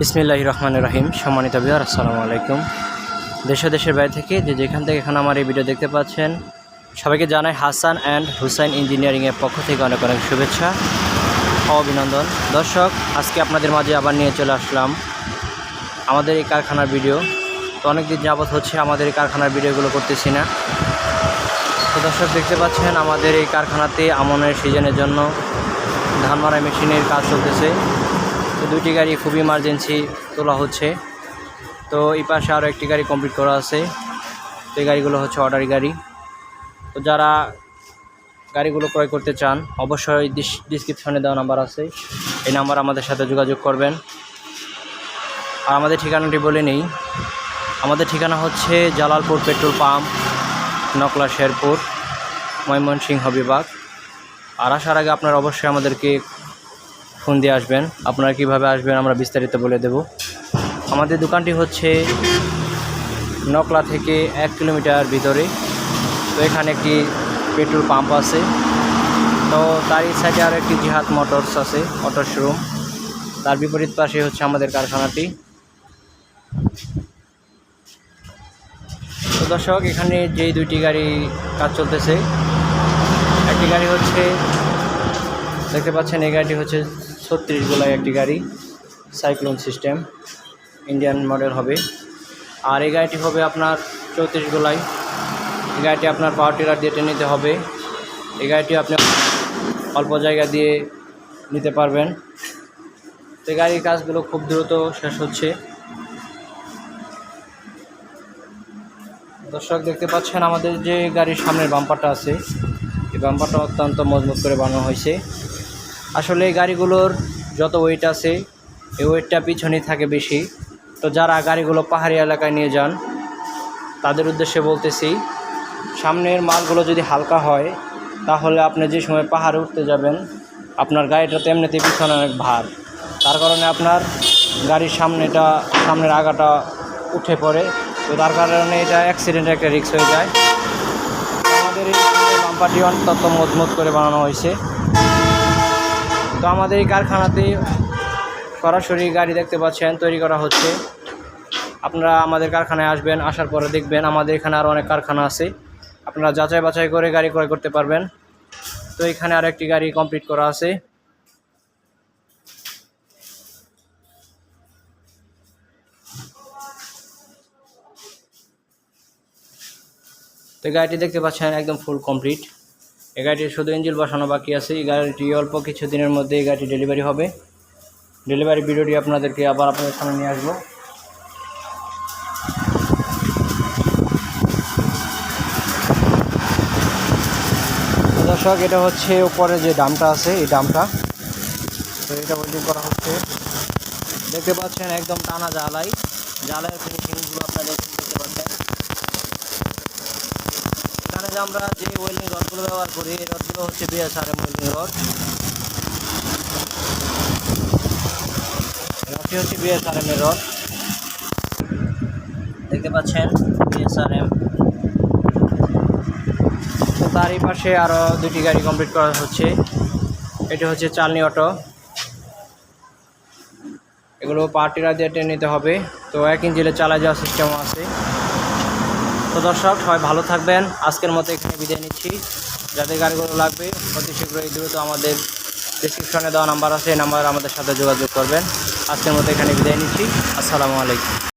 বিসমিল্লাহ রহমান রহিম। সম্মানিত বিহার আসসালামু আলাইকুম। দেশ দেশের বাইরে থেকে যে যেখান থেকে এখন আমার এই ভিডিও দেখতে পাচ্ছেন, সবাইকে জানাই হাসান অ্যান্ড হুসাইন ইঞ্জিনিয়ারিংয়ের পক্ষ থেকে অনেক অনেক শুভেচ্ছা অভিনন্দন। দর্শক, আজকে আপনাদের মাঝে আবার নিয়ে চলে আসলাম আমাদের এই কারখানার ভিডিও। তো অনেক দিন যাবৎ হচ্ছে আমাদের এই কারখানার ভিডিওগুলো করতেছি না। তো দর্শক, দেখতে পাচ্ছেন আমাদের এই কারখানাতে আমনের সিজনের জন্য ধান মারাই মেশিনের কাজ চলতেছে। তো দুইটি গাড়ি খুব ইমার্জেন্সি তোলা হচ্ছে। তো এই পাশে আরও একটি গাড়ি কমপ্লিট করা আছে। তো এই গাড়িগুলো হচ্ছে অর্ডারি গাড়ি। তো যারা গাড়িগুলো ক্রয় করতে চান, অবশ্যই ডিসক্রিপশনে দেওয়া নাম্বার আছে। এই নাম্বার আমাদের সাথে যোগাযোগ করবেন। আর আমাদের ঠিকানাটি বলে নেই। আমাদের ঠিকানা হচ্ছে জালালপুর পেট্রোল পাম্প, নকলা শেরপুর, ময়মনসিংহ বিভাগ। আর আসার আগে আপনারা অবশ্যই আমাদেরকে ফোন দিয়ে আসবেন। আপনারা কীভাবে আসবেন আমরা বিস্তারিত বলে দেব। আমাদের দোকানটি হচ্ছে নকলা থেকে এক কিলোমিটার ভিতরে। তো এখানে একটি পেট্রোল পাম্প আছে। তো তার এই সাইডে আরও একটি জিহাদ মোটরস আছে অটো শোরুম তার বিপরীত পাশে হচ্ছে আমাদের কারখানাটি। তো দর্শক, এখানে যেই দুইটি গাড়ি কাজ চলতেছে, একটি গাড়ি হচ্ছে, দেখতে পাচ্ছেন এই গাড়িটি হচ্ছে ছত্রিশ গোলায় একটি গাড়ি, সাইক্লোন সিস্টেম, ইন্ডিয়ান মডেল হবে। আর এই গাড়িটি হবে আপনার চৌত্রিশ গোলায় এই গাড়িটি আপনার পাওয়ার টিলার দিয়ে নিতে হবে। এই গাড়িটি আপনি অল্প জায়গা দিয়ে নিতে পারবেন। তো গাড়ির কাজগুলো খুব দ্রুত শেষ হচ্ছে। দর্শক, দেখতে পাচ্ছেন আমাদের যে গাড়ির সামনের বাম্পারটা আছে, এই বাম্পারটা অত্যন্ত মজবুত করে বানানো হয়েছে। আসলে এই গাড়িগুলোর যত ওয়েট আছে, এই ওয়েটটা পিছনেই থাকে বেশি। তো যারা গাড়িগুলো পাহাড়ি এলাকায় নিয়ে যান, তাদের উদ্দেশ্যে বলতেছি, সামনের মালগুলো যদি হালকা হয়, তাহলে আপনি যে সময় পাহাড়ে উঠতে যাবেন, আপনার গাড়িটা তেমনিতে পিছনে অনেক ভার। তার কারণে আপনার গাড়ির সামনেটা, সামনের আগাটা উঠে পড়ে। তো তার কারণে এটা অ্যাক্সিডেন্টের একটা রিস্ক হয়ে যায়। আমাদের এই বাম্পারটি অত্যন্ত মজবুত করে বানানো হয়েছে। তো আমাদের এই কারখানাতে সরাসরি গাড়ি দেখতে পাচ্ছেন, তৈরি করা হচ্ছে। আপনারা আমাদের কারখানায় আসবেন, আসার পরে দেখবেন আমাদের এখানে আরও অনেক কারখানা আছে। আপনারা যাচাই বাছাই করে গাড়ি ক্রয় করতে পারবেন। তো এখানে আর একটি গাড়ি কমপ্লিট করা আছে। তো গাড়িটি দেখতে পাচ্ছেন একদম ফুল কমপ্লিট এই গাড়িটির শুধু ইঞ্জিল বসানো বাকি আছে। এই গাড়িটি অল্প কিছু দিনের মধ্যে এই গাড়িটি ডেলিভারি হবে। ডেলিভারি ভিডিওটি আপনাদেরকে আবার আপনাদের সামনে নিয়ে আসব। দর্শক, এটা হচ্ছে উপরে যে ডামটা আছে, এই ডামটা। তো এটা ওয়েল্ডিং করা হচ্ছে। দেখতে পাচ্ছেন একদম টানা জ্বালাই। জ্বালাইয়ের ফিনিশিংগুলো আপনারা দেখতে পাচ্ছেন। আমরা যে ওয়েল্ডিং রডগুলো ব্যবহার করি, এই রডগুলো হচ্ছে বিএসআরএম ওয়েল্ডিং রড রডটি হচ্ছে বিএসআরএম এর রড দেখতে পাচ্ছেন বিএসআরএম তো তারই পাশে আরও দুটি গাড়ি কমপ্লিট করা হচ্ছে। এটি হচ্ছে চালনি অটো। এগুলো পার্টিরা দিয়ে টেনে নিতে হবে। তো এক ইঞ্জিলে চালা যাওয়ার সিস্টেমও আছে। তো দর্শক, সবাই ভালো থাকবেন। আজকের মতো এখানে বিদায় নিচ্ছি। যাদের গাড়িগুলো লাগবে, অতি শীঘ্রই দ্রুত আমাদের ডিসক্রিপশনে দেওয়া নাম্বার আছে, এই নাম্বার আমাদের সাথে যোগাযোগ করবেন। আজকের মতো এখানে বিদায় নিচ্ছি। আসসালামু আলাইকুম।